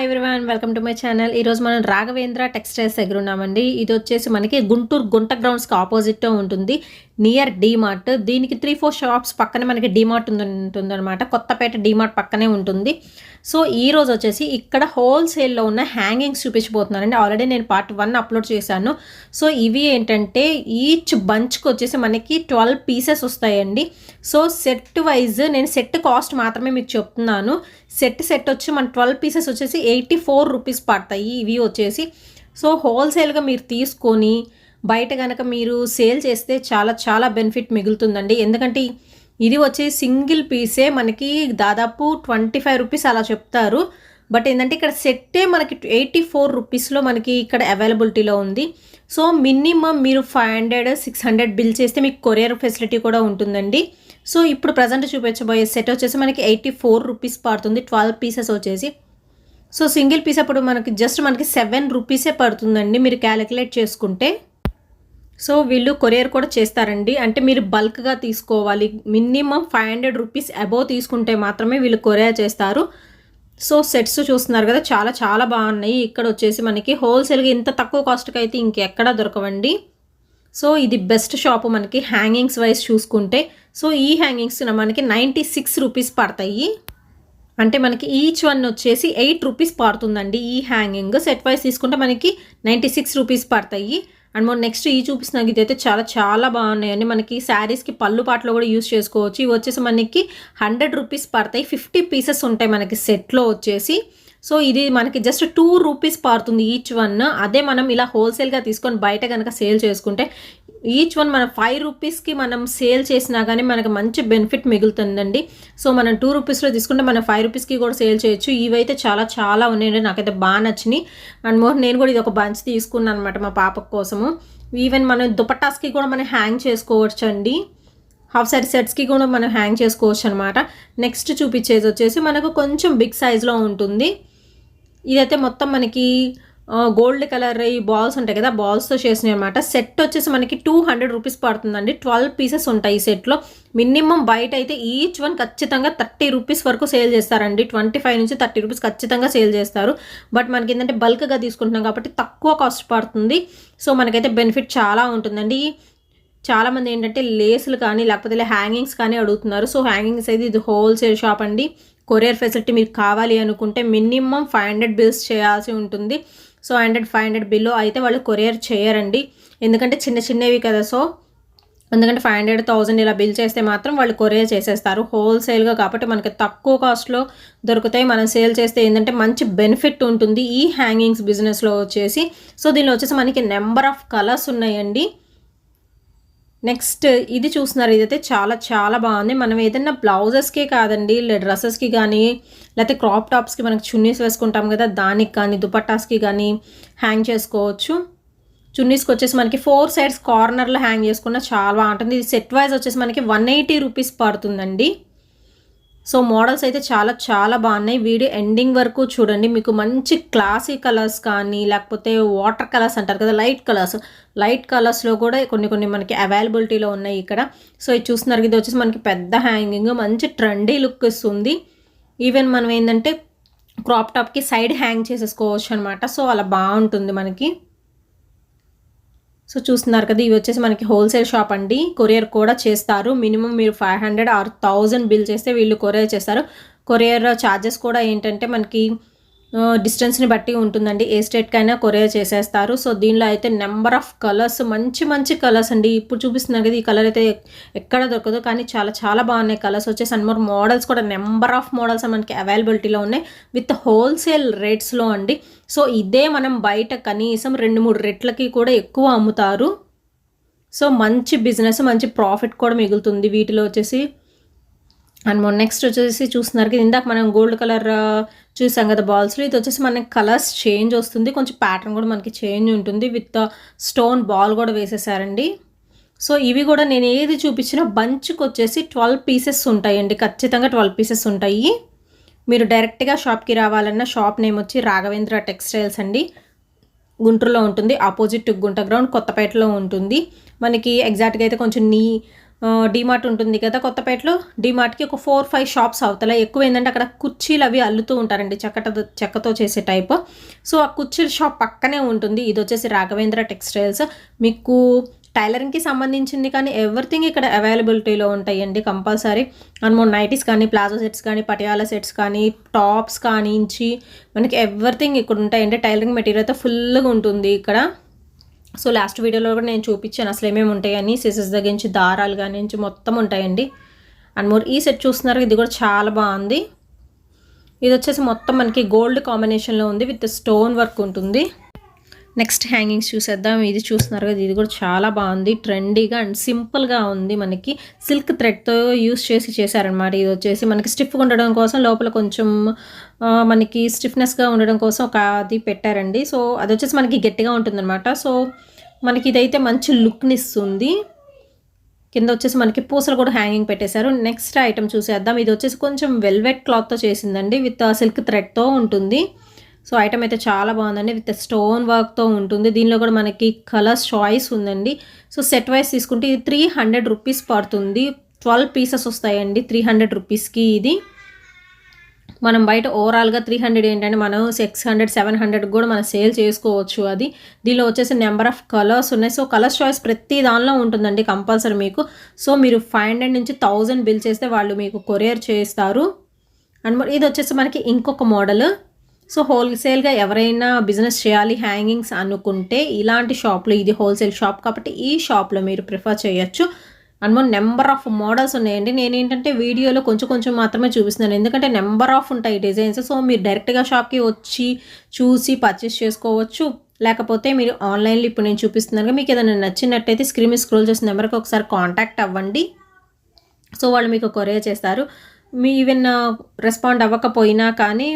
Hi everyone welcome to my channel ఈరోజు మనం Raghavendra textiles దగ్గర ఉన్నామండి. ఇది వచ్చేసి మనకి గుంటూరు గుంట గ్రౌండ్స్కి ఆపోజిట్ ఉంటుంది. Near DMart. దీనికి త్రీ ఫోర్ షాప్స్ పక్కనే మనకి డీమార్ట్ ఉంది అనమాట కొత్తపేట డీమార్ట్ పక్కనే ఉంటుంది. సో ఈ రోజు వచ్చేసి ఇక్కడ హోల్సేల్లో ఉన్న హ్యాంగింగ్స్ చూపించబోతున్నానండి. ఆల్రెడీ నేను పార్ట్ వన్ అప్లోడ్ చేశాను. సో ఇవి ఏంటంటే ఈచ్ బంచ్కి వచ్చేసి మనకి ట్వెల్వ్ పీసెస్ వస్తాయండి. సో సెట్ వైజ్ నేను సెట్ కాస్ట్ మాత్రమే మీకు చెప్తున్నాను. సెట్ సెట్ వచ్చి మన ట్వెల్వ్ పీసెస్ వచ్చేసి ఎయిటీ ఫోర్ రూపీస్ పడతాయి. ఇవి వచ్చేసి. సో హోల్సేల్గా మీరు తీసుకొని బయట కనుక మీరు సేల్ చేస్తే చాలా చాలా బెనిఫిట్ మిగులుతుందండి. ఎందుకంటే ఇది వచ్చే సింగిల్ పీసే మనకి దాదాపు ట్వంటీ ఫైవ్ రూపీస్ అలా చెప్తారు. బట్ ఏంటంటే ఇక్కడ సెట్టే మనకి ఎయిటీ ఫోర్ రూపీస్లో మనకి ఇక్కడ అవైలబిలిటీలో ఉంది. సో మినిమం మీరు five hundred six hundred bill చేస్తే మీకు కొరియర్ ఫెసిలిటీ కూడా ఉంటుందండి. సో ఇప్పుడు ప్రజెంట్ చూపించబోయే సెట్ వచ్చేసి మనకి ఎయిటీ ఫోర్ రూపీస్ పడుతుంది ట్వెల్వ్ పీసెస్ వచ్చేసి. సో సింగిల్ పీస్ అప్పుడు మనకి జస్ట్ మనకి సెవెన్ రూపీసే పడుతుందండి మీరు క్యాలిక్యులేట్ చేసుకుంటే. సో వీళ్ళు కొరియర్ కూడా చేస్తారండి. అంటే మీరు బల్క్గా తీసుకోవాలి. Minimum five hundred rupees above తీసుకుంటే మాత్రమే వీళ్ళు కొరియర్ చేస్తారు. సో సెట్స్ చూస్తున్నారు కదా చాలా చాలా బాగున్నాయి. ఇక్కడ వచ్చేసి మనకి హోల్సేల్గా ఇంత తక్కువ కాస్ట్కి అయితే ఇంకెక్కడా దొరకవండి. సో ఇది బెస్ట్ షాప్ మనకి హ్యాంగింగ్స్ వైజ్ చూసుకుంటే. సో ఈ హ్యాంగింగ్స్ మనకి నైంటీ సిక్స్ రూపీస్ పడతాయి. అంటే మనకి ఈచ్ వన్ వచ్చేసి ఎయిట్ రూపీస్ పడుతుందండి ఈ హ్యాంగింగ్. సెట్ వైజ్ తీసుకుంటే మనకి నైంటీ సిక్స్ రూపీస్ పడతాయి. అండ్ మనం నెక్స్ట్ ఈ చూపిస్తున్న ఇదైతే చాలా చాలా బాగున్నాయండి మనకి శారీస్కి పళ్ళు పాటలో కూడా యూస్ చేసుకోవచ్చు. ఇవి వచ్చేసి మనకి హండ్రెడ్ రూపీస్ పడతాయి. ఫిఫ్టీ పీసెస్ ఉంటాయి మనకి సెట్లో వచ్చేసి. సో ఇది మనకి జస్ట్ టూ రూపీస్ పడుతుంది ఈచ్ వన్ అదే మనం ఇలా హోల్సేల్గా తీసుకొని బయట కనుక సేల్ చేసుకుంటే ఈచ్ వన్ మనం ఫైవ్ రూపీస్కి మనం సేల్ చేసినా కానీ మనకు మంచి బెనిఫిట్ మిగులుతుందండి. సో మనం టూ రూపీస్లో తీసుకుంటే మనం ఫైవ్ రూపీస్కి కూడా సేల్ చేయొచ్చు. ఇవైతే చాలా చాలా ఉన్నాయండి. నాకైతే బాగా నచ్చినాయి. అండ్ మోహన్ నేను కూడా ఇది ఒక బంచ్ తీసుకున్నాను అనమాట మా పాప కోసము. ఈవెన్ మనం దుపట్టాస్కి కూడా మనం హ్యాంగ్ చేసుకోవచ్చు అండి హాఫ్ సారీ సెట్స్కి కూడా మనం హ్యాంగ్ చేసుకోవచ్చు అనమాట నెక్స్ట్ చూపించేది వచ్చేసి మనకు కొంచెం బిగ్ సైజ్లో ఉంటుంది. ఇదైతే మొత్తం మనకి గోల్డ్ కలర్ ఈ బాల్స్ ఉంటాయి కదా బాల్స్తో చేసినాయి అనమాట సెట్ వచ్చేసి మనకి టూ హండ్రెడ్ రూపీస్ పడుతుందండి. ట్వెల్వ్ పీసెస్ ఉంటాయి ఈ సెట్లో. మినిమం బయట అయితే ఈచ్ వన్ ఖచ్చితంగా థర్టీ రూపీస్ వరకు సేల్ చేస్తారండి. ట్వంటీ ఫైవ్ నుంచి థర్టీ రూపీస్ ఖచ్చితంగా సేల్ చేస్తారు. బట్ మనకి ఏంటంటే బల్క్గా తీసుకుంటున్నాం కాబట్టి తక్కువ కాస్ట్ పడుతుంది. సో మనకైతే బెనిఫిట్ చాలా ఉంటుందండి. చాలామంది ఏంటంటే లేసులు కానీ లేకపోతే హ్యాంగింగ్స్ కానీ అడుగుతున్నారు. సో హ్యాంగింగ్స్ అయితే ఇది హోల్సేల్ షాప్ అండి. కొరియర్ ఫెసిలిటీ మీకు కావాలి అనుకుంటే మినిమం ఫైవ్ హండ్రెడ్ బిల్స్ చేయాల్సి ఉంటుంది. సో హండ్రెడ్ ఫైవ్ హండ్రెడ్ బిల్లో అయితే వాళ్ళు కొరియర్ చేయరండి. ఎందుకంటే చిన్న చిన్నవి కదా సో ఎందుకంటే ఫైవ్ హండ్రెడ్ థౌజండ్ ఇలా బిల్ చేస్తే మాత్రం వాళ్ళు కొరియర్ చేసేస్తారు. హోల్సేల్గా కాబట్టి మనకి తక్కువ కాస్ట్లో దొరుకుతాయి. మనం సేల్ చేస్తే ఏంటంటే మంచి బెనిఫిట్ ఉంటుంది ఈ హ్యాంగింగ్స్ బిజినెస్లో వచ్చేసి. సో దీనిలో వచ్చేసి మనకి నెంబర్ ఆఫ్ కలర్స్ ఉన్నాయండి. నెక్స్ట్ ఇది చూస్తున్నారు. ఇదైతే చాలా చాలా బాగుంది. మనం ఏదైనా బ్లౌజెస్కే కాదండి డ్రెస్సెస్కి కానీ లేకపోతే క్రాప్ టాప్స్కి మనకి చున్నీస్ వేసుకుంటాం కదా దానికి కానీ దుపట్టాస్కి కానీ హ్యాంగ్ చేసుకోవచ్చు. చున్నీస్కి వచ్చేసి మనకి ఫోర్ సైడ్స్ కార్నర్లో హ్యాంగ్ చేసుకున్న చాలా బాగుంటుంది. ఇది సెట్ వైజ్ వచ్చేసి మనకి వన్ ఎయిటీ రూపీస్ పడుతుందండి. సో మోడల్స్ అయితే చాలా చాలా బాగున్నాయి. వీడియో ఎండింగ్ వరకు చూడండి. మీకు మంచి క్లాసీ కలర్స్ కానీ లేకపోతే వాటర్ కలర్స్ అంటారు కదా లైట్ కలర్స్. లైట్ కలర్స్లో కూడా కొన్ని కొన్ని మనకి అవైలబిలిటీలో ఉన్నాయి ఇక్కడ. సో ఇది చూస్తున్నారు ఇది వచ్చేసి మనకి పెద్ద హ్యాంగింగ్ మంచి ట్రెండీ లుక్ ఇస్తుంది. ఈవెన్ మనం ఏంటంటే క్రాప్ టాప్కి సైడ్ హ్యాంగ్ చేసేసుకోవచ్చు అనమాట సో అలా బాగుంటుంది మనకి. సో చూస్తున్నారు కదా ఇవి వచ్చేసి మనకి హోల్సేల్ షాప్ అండి. కొరియర్ కూడా చేస్తారు. మినిమం మీరు five hundred or thousand bill చేస్తే వీళ్ళు కొరియర్ చేస్తారు. కొరియర్ ఛార్జెస్ కూడా ఏంటంటే మనకి డిస్టెన్స్ని బట్టి ఉంటుందండి. ఏ స్టేట్కైనా కొరియర్ చేసేస్తారు. సో దీనిలో అయితే నెంబర్ ఆఫ్ కలర్స్ మంచి మంచి కలర్స్ అండి. ఇప్పుడు చూపిస్తున్నారు కదా ఈ కలర్ అయితే ఎక్కడ దొరకదు. కానీ చాలా చాలా బాగున్నాయి కలర్స్. వచ్చేసి అండ్ మోర్ మోడల్స్ కూడా నెంబర్ ఆఫ్ మోడల్స్ మనకి అవైలబిలిటీలో ఉన్నాయి. విత్ హోల్సేల్ రేట్స్లో అండి. సో ఇదే మనం బయట కనీసం రెండు మూడు రెట్లకి కూడా ఎక్కువ అమ్ముతారు. సో మంచి బిజినెస్ మంచి ప్రాఫిట్ కూడా మిగులుతుంది. వీటిలో వచ్చేసి అండ్ మొన్న నెక్స్ట్ వచ్చేసి చూస్తున్నారు కదా ఇందాక మనం గోల్డ్ కలర్ చూసాం కదా బాల్స్లో ఇది వచ్చేసి మనకి కలర్స్ చేంజ్ వస్తుంది. కొంచెం ప్యాటర్న్ కూడా మనకి చేంజ్ ఉంటుంది. విత్ స్టోన్ బాల్ కూడా వేసేసారండి. సో ఇవి కూడా నేను ఏది చూపించినా బంచ్కి వచ్చేసి ట్వెల్వ్ పీసెస్ ఉంటాయండి. ఖచ్చితంగా ట్వెల్వ్ పీసెస్ ఉంటాయి. మీరు డైరెక్ట్గా షాప్కి రావాలన్న షాప్ నేమ్ వచ్చి రాఘవేంద్ర టెక్స్టైల్స్ అండి. గుంటూరులో ఉంటుంది. ఆపోజిట్ గుంట గ్రౌండ్ కొత్తపేటలో ఉంటుంది. మనకి ఎగ్జాక్ట్గా అయితే కొంచెం నీ డిమార్ట్ ఉంటుంది కదా కొత్తపేటలో డిమార్ట్కి ఒక ఫోర్ ఫైవ్ షాప్స్ అవుతాయి ఎక్కువ ఏంటంటే అక్కడ కుర్చీలు అవి అల్లుతూ ఉంటారండి చెక్కతో చెక్కతో చేసే టైప్ సో ఆ కుర్చీల షాప్ పక్కనే ఉంటుంది. ఇది వచ్చేసి రాఘవేంద్ర టెక్స్టైల్స్. మీకు టైలరింగ్కి సంబంధించింది కానీ ఎవ్రీథింగ్ ఇక్కడ అవైలబిలిటీలో ఉంటాయండి కంపల్సరీ. మనము నైటీస్ కానీ ప్లాజో సెట్స్ కానీ పటియాలా సెట్స్ కానీ టాప్స్ కానించి మనకి ఎవ్రీథింగ్ ఇక్కడ ఉంటాయండి. టైలరింగ్ మెటీరియల్ అయితే ఫుల్గా ఉంటుంది ఇక్కడ. సో లాస్ట్ వీడియోలో కూడా నేను చూపించాను అసలు ఏమేమి ఉంటాయని సిసెస్ దగ్గర నుంచి దారాలు కానీ నుంచి మొత్తం ఉంటాయండి. అండ్ మోర్ ఈ సెట్ చూస్తున్నారు ఇది కూడా చాలా బాగుంది. ఇది వచ్చేసి మొత్తం మనకి గోల్డ్ కాంబినేషన్లో ఉంది విత్ స్టోన్ వర్క్ ఉంటుంది. నెక్స్ట్ హ్యాంగింగ్స్ చూసేద్దాం. ఇది చూస్తున్నారు కదా ఇది కూడా చాలా బాగుంది. ట్రెండీగా అండ్ సింపుల్గా ఉంది మనకి. సిల్క్ థ్రెడ్తో యూస్ చేసి చేశారనమాట ఇది వచ్చేసి మనకి స్టిఫ్గా ఉండడం కోసం లోపల కొంచెం మనకి స్టిఫ్నెస్గా ఉండడం కోసం ఒక అది పెట్టారండి. సో అది వచ్చేసి మనకి గట్టిగా ఉంటుందన్నమాట. సో మనకి ఇదైతే మంచి లుక్ని ఇస్తుంది కింద వచ్చేసి మనకి పూసలు కూడా హ్యాంగింగ్ పెట్టేశారు. నెక్స్ట్ ఐటమ్ చూసేద్దాం. ఇది వచ్చేసి కొంచెం వెల్వెట్ క్లాత్తో చేసిందండి. విత్ సిల్క్ థ్రెడ్తో ఉంటుంది. సో ఐటమ్ అయితే చాలా బాగుందండి విత్ స్టోన్ వర్క్తో ఉంటుంది. దీనిలో కూడా మనకి కలర్స్ చాయిస్ ఉందండి. సో సెట్ వైస్ తీసుకుంటే ఇది త్రీ హండ్రెడ్ రూపీస్ పడుతుంది. ట్వెల్వ్ పీసెస్ వస్తాయండి త్రీ హండ్రెడ్ రూపీస్కి ఇది. మనం బయట ఓవరాల్గా త్రీ హండ్రెడ్ ఏంటంటే మనం సిక్స్ హండ్రెడ్ సెవెన్ హండ్రెడ్ కూడా మనం సేల్ చేసుకోవచ్చు అది. దీనిలో వచ్చేసి నెంబర్ ఆఫ్ కలర్స్ ఉన్నాయి. సో కలర్స్ చాయిస్ ప్రతి దానిలో ఉంటుందండి కంపల్సరీ మీకు. సో మీరు ఫైవ్ హండ్రెడ్ నుంచి థౌజండ్ బిల్ చేస్తే వాళ్ళు మీకు కొరియర్ చేస్తారు. అండ్ ఇది వచ్చేసి మనకి ఇంకొక మోడల్. సో హోల్సేల్గా ఎవరైనా బిజినెస్ చేయాలి హ్యాంగింగ్స్ అనుకుంటే ఇలాంటి షాప్లో ఇది హోల్సేల్ షాప్ కాబట్టి ఈ షాప్లో మీరు ప్రిఫర్ చేయొచ్చు. అండ్ మన నెంబర్ ఆఫ్ మోడల్స్ ఉన్నాయండి. నేను ఏంటంటే వీడియోలో కొంచెం కొంచెం మాత్రమే చూపిస్తున్నాను. ఎందుకంటే నెంబర్ ఆఫ్ ఉంటాయి డిజైన్స్. సో మీరు డైరెక్ట్గా షాప్కి వచ్చి చూసి పర్చేస్ చేసుకోవచ్చు. లేకపోతే మీరు ఆన్లైన్లో ఇప్పుడు నేను చూపిస్తున్నాను మీకు ఏదైనా నచ్చినట్టయితే స్క్రీన్ స్క్రోల్ చేసిన నెంబర్కి ఒకసారి కాంటాక్ట్ అవ్వండి. సో వాళ్ళు మీకు కొరియర్ చేస్తారు. మీ ఈవెన్ రెస్పాండ్ అవ్వకపోయినా కానీ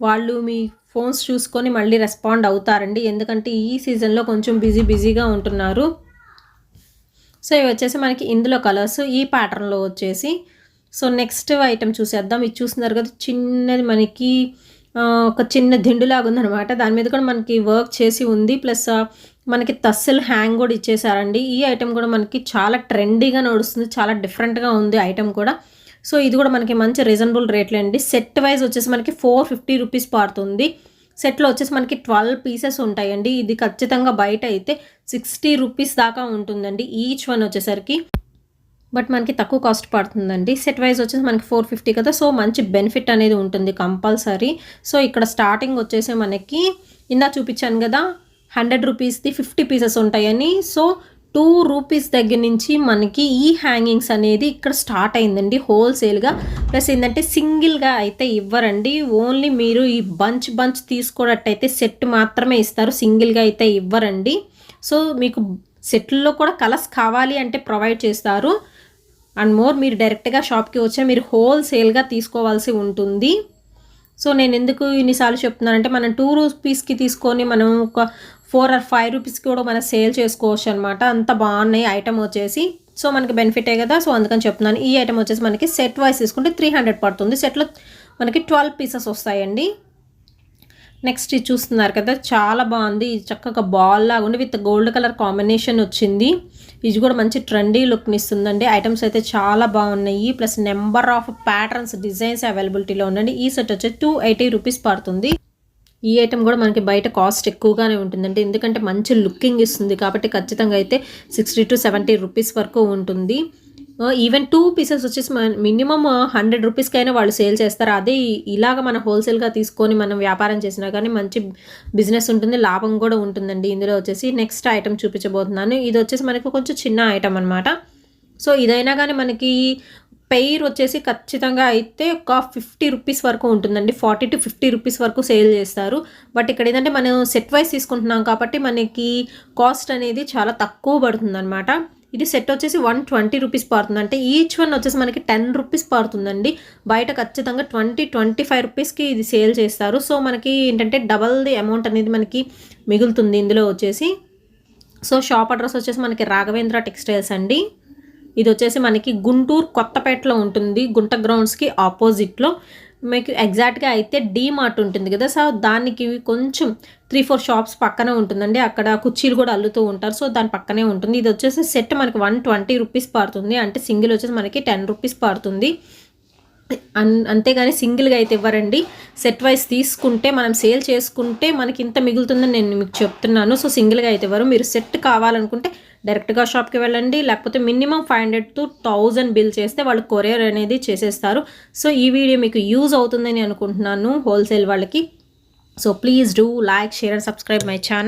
వాళ్ళు మీ ఫోన్స్ చూసుకొని మళ్ళీ రెస్పాండ్ అవుతారండి. ఎందుకంటే ఈ సీజన్లో కొంచెం బిజీ బిజీగా ఉంటున్నారు. సో ఇవి వచ్చేసి మనకి ఇందులో కలర్స్. ఈ ప్యాటర్న్లో వచ్చేసి సో నెక్స్ట్ ఐటెం చూసేద్దాం. ఇది చూస్తున్నారు కదా చిన్నది మనకి ఒక చిన్న దిండులాగా ఉందనమాట దాని మీద కూడా మనకి వర్క్ చేసి ఉంది. ప్లస్ మనకి తస్సిల్ హ్యాంగ్ కూడా ఇచ్చేసారండి. ఈ ఐటెం కూడా మనకి చాలా ట్రెండీగా నడుస్తుంది. చాలా డిఫరెంట్గా ఉంది ఐటెం కూడా. సో ఇది కూడా మనకి మంచి రీజనబుల్ రేట్లే అండి. సెట్ వైజ్ వచ్చేసి మనకి ఫోర్ ఫిఫ్టీ రూపీస్ పడుతుంది. సెట్లో వచ్చేసి మనకి ట్వెల్వ్ పీసెస్ ఉంటాయండి. ఇది ఖచ్చితంగా బయట అయితే సిక్స్టీ రూపీస్ దాకా ఉంటుందండి ఈచ్ వన్ వచ్చేసరికి. బట్ మనకి తక్కువ కాస్ట్ పడుతుందండి. సెట్ వైజ్ వచ్చేసి మనకి ఫోర్ ఫిఫ్టీ కదా. సో మంచి బెనిఫిట్ అనేది ఉంటుంది కంపల్సరీ సో ఇక్కడ స్టార్టింగ్ వచ్చేసి మనకి ఇందా చూపించాను కదా. హండ్రెడ్ రూపీస్ది ఫిఫ్టీ పీసెస్ ఉంటాయని. సో టూ రూపీస్ దగ్గర నుంచి మనకి ఈ హ్యాంగింగ్స్ అనేది ఇక్కడ స్టార్ట్ అయిందండి హోల్సేల్గా. ప్లస్ ఏంటంటే సింగిల్గా అయితే ఇవ్వరండి. ఓన్లీ మీరు ఈ బంచ్ బంచ్ తీసుకున్నట్టయితే సెట్ మాత్రమే ఇస్తారు సింగిల్గా అయితే ఇవ్వరండి. సో మీకు సెట్లో కూడా కలర్స్ కావాలి అంటే ప్రొవైడ్ చేస్తారు. అండ్ మోర్ మీరు డైరెక్ట్గా షాప్కి వచ్చే మీరు హోల్సేల్గా తీసుకోవాల్సి ఉంటుంది. సో నేను ఎందుకు ఇన్నిసార్లు చెప్తున్నానంటే మనం టూ రూపీస్కి తీసుకొని మనం ఒక ఫోర్ ఆర్ ఫైవ్ రూపీస్కి కూడా మనం సేల్ చేసుకోవచ్చు అనమాట అంత బాగున్నాయి ఐటమ్ వచ్చేసి. సో మనకి బెనిఫిటే కదా. సో అందుకని చెప్తున్నాను. ఈ ఐటమ్ వచ్చేసి మనకి సెట్ వైస్ తీసుకుంటే త్రీ హండ్రెడ్ పడుతుంది. సెట్లో మనకి ట్వెల్వ్ పీసెస్ వస్తాయండి. నెక్స్ట్ ఇది చూస్తున్నారు కదా. చాలా బాగుంది. చక్కగా బాల్ లాగా ఉండి విత్ గోల్డ్ కలర్ కాంబినేషన్ వచ్చింది. ఇది కూడా మంచి ట్రెండీ లుక్ని ఇస్తుందండి. ఐటమ్స్ అయితే చాలా బాగున్నాయి. Plus number of patterns designs అవైలబిలిటీలో ఉండండి ఈ సెట్ వచ్చి టూ ఎయిటీ రూపీస్ పడుతుంది. ఈ ఐటమ్ కూడా మనకి బయట కాస్ట్ ఎక్కువగానే ఉంటుందండి. ఎందుకంటే మంచి లుకింగ్ ఇస్తుంది కాబట్టి ఖచ్చితంగా అయితే సిక్స్టీ టు సెవెంటీ రూపీస్ వరకు ఉంటుంది. ఈవెన్ టూ పీసెస్ వచ్చేసి మినిమమ్ హండ్రెడ్ రూపీస్కైనా వాళ్ళు సేల్ చేస్తారు. అదే ఇలాగ మనం హోల్సేల్గా తీసుకొని మనం వ్యాపారం చేసినా కానీ మంచి బిజినెస్ ఉంటుంది లాభం కూడా ఉంటుందండి. ఇందులో వచ్చేసి నెక్స్ట్ ఐటమ్ చూపించబోతున్నాను. ఇది వచ్చేసి మనకు కొంచెం చిన్న ఐటమ్ అనమాట సో ఇదైనా కానీ మనకి పెయిర్ వచ్చేసి ఖచ్చితంగా అయితే ఒక ఫిఫ్టీ రూపీస్ వరకు ఉంటుందండి. ఫార్టీ టు ఫిఫ్టీ రూపీస్ వరకు సేల్ చేస్తారు. బట్ ఇక్కడ ఏంటంటే మనం సెట్ వైస్ తీసుకుంటున్నాం కాబట్టి మనకి కాస్ట్ అనేది చాలా తక్కువ పడుతుంది అనమాట ఇది సెట్ వచ్చేసి వన్ ట్వంటీ రూపీస్ పడుతుంది. అంటే ఈచ్ వన్ వచ్చేసి మనకి టెన్ రూపీస్ పడుతుందండి. బయట ఖచ్చితంగా ట్వంటీ ట్వంటీ ఫైవ్ రూపీస్కి ఇది సేల్ చేస్తారు. సో మనకి ఏంటంటే డబల్ ది అమౌంట్ అనేది మనకి మిగులుతుంది ఇందులో వచ్చేసి. సో షాప్ అడ్రస్ వచ్చేసి మనకి రాఘవేంద్ర టెక్స్టైల్స్ అండి. ఇది వచ్చేసి మనకి గుంటూరు కొత్తపేటలో ఉంటుంది. గుంట గ్రౌండ్స్కి ఆపోజిట్లో మీకు ఎగ్జాక్ట్గా అయితే డీ మార్ట్ ఉంటుంది కదా. సో దానికి కొంచెం త్రీ ఫోర్ షాప్స్ పక్కనే ఉంటుందండి. అక్కడ కుర్చీలు కూడా అల్లుతూ ఉంటారు. సో దాని పక్కనే ఉంటుంది. ఇది వచ్చేసి సెట్ మనకి వన్ ట్వంటీ రూపీస్ పడుతుంది. అంటే సింగిల్ వచ్చేసి మనకి టెన్ రూపీస్ పడుతుంది. అన్ అంతేగాని సింగిల్గా అయితే ఇవ్వరండి. సెట్ వైస్ తీసుకుంటే మనం సేల్ చేసుకుంటే మనకి ఇంత మిగులుతుందని నేను మీకు చెప్తున్నాను. సో సింగిల్గా అయితే ఇవ్వరు. మీరు సెట్ కావాలనుకుంటే డైరెక్ట్గా షాప్కి వెళ్ళండి. లేకపోతే minimum five hundred to thousand bill చేస్తే వాళ్ళు కొరియర్ అనేది చేసేస్తారు. సో ఈ వీడియో మీకు యూజ్ అవుతుందని అనుకుంటున్నాను హోల్సేల్ వాళ్ళకి. So please do like share and subscribe my channel.